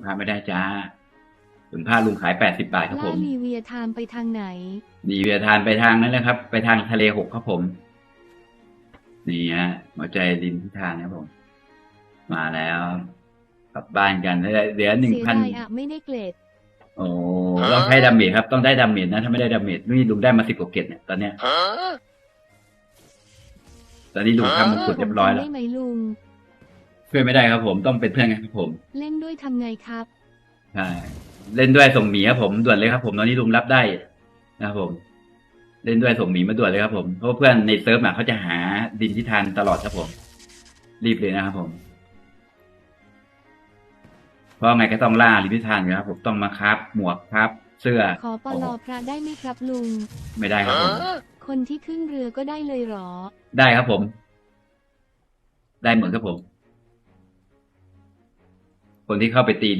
ถุงผ้าไม่ได้จ้าถุงผ้าลุงขายแปดสิบาทครับผล่ามลีเวียไทม์ไปทางไหน ดีเวียทานไปทางนั้นแหละครับ ไปทางทะเลหกครับผม นี่ฮะหัวใจดินที่ทานครับผม มาแล้วกลับบ้านกันแล้วเหลือหนึ่งเสียพันดายอะไม่ได้เกรดโอ้ต้องให้ดาเมจครับ ต้องได้ดาเมจนะ ถ้าไม่ได้ดาเมจนี่ลุงได้มาสิบกว่าเกตเนี่ยตอนเนี้ยตอนนี้ลุงทำมงกุฎเรียบร้อยแล้วได้ไหมลุง ช่วยไม่ได้ครับผมต้องเป็นเพื่อนกันครับผมเล่นด้วยทำไงครับใช่เล่นด้วยส่งหมีครับผมด่วนเลยครับผมตอนนี้ลุงรับได้นะครับผม เล่นด้วยส่งหมีมาด่วนเลยครับผมเพราะว่าเพื่อนในเซิร์ฟอะเขาจะหาดินที่ทานตลอดครับผม รีบเลยนะครับผม เพราะไงก็ต้องล่าลินที่ทานอยู่ครับผมต้องมาครับ หมวกครับ เสื้อขอปลอพระได้ไหมครับลุง ไม่ได้ครับผม คนที่ขึ้นเรือก็ได้เลยเหรอ ได้ครับผม ได้เหมือนครับผม คนที่เข้าไปตี